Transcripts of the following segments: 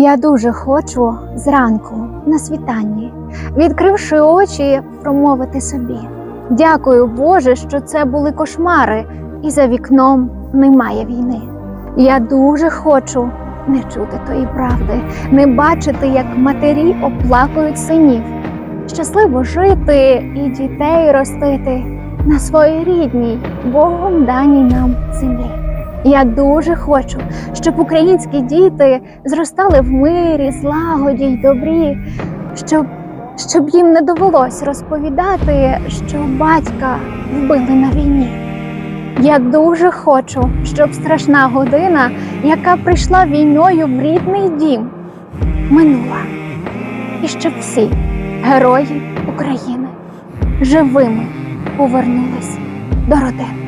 Я дуже хочу зранку на світанні, відкривши очі, промовити собі. Дякую, Боже, що це були кошмари, і за вікном немає війни. Я дуже хочу не чути тої правди, не бачити, як матері оплакують синів, щасливо жити і дітей ростити на своїй рідній, Богом даній нам землі. Я дуже хочу, щоб українські діти зростали в мирі, злагоді й добрі, щоб, щоб їм не довелось розповідати, що батька вбили на війні. Я дуже хочу, щоб страшна година, яка прийшла війною в рідний дім, минула. І щоб всі герої України живими повернулись до родин.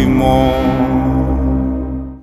Ми їх не пробачимо.